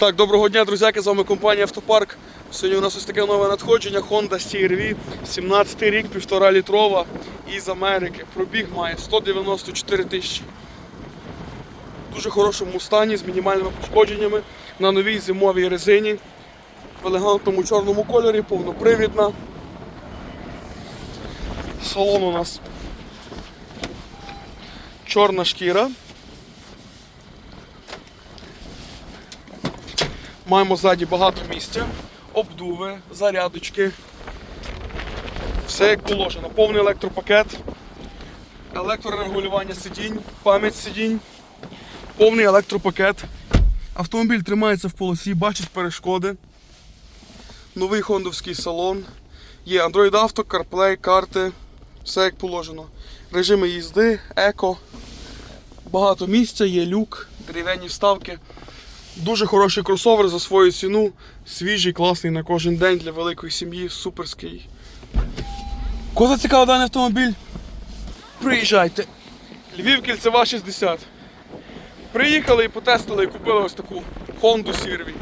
Так, доброго дня, друзяки, з вами компанія Автопарк. Сьогодні у нас ось таке нове надходження Honda CR-V, 17 рік, 1,5 літрова із Америки. Пробіг має 194 тисячі. В дуже хорошому стані, з мінімальними пошкодженнями, на новій зимовій резині, в елегантному чорному кольорі, повнопривідна. Салон у нас чорна шкіра. Маємо ззаді багато місця, обдуви, зарядочки. Все як положено. Повний електропакет, електрорегулювання сидінь, пам'ять сидінь, повний електропакет. Автомобіль тримається в полосі, бачить перешкоди. Новий хондовський салон. Є Android Auto, CarPlay, карти, все як положено. Режими їзди, еко. Багато місця, є люк, дерев'яні вставки. Дуже хороший кросовер за свою ціну. Свіжий, класний на кожен день для великої сім'ї, суперський. Кого зацікавив даний автомобіль? Приїжджайте. Львів кільцева 60. Приїхали і потестили і купили ось таку Honda CR-V.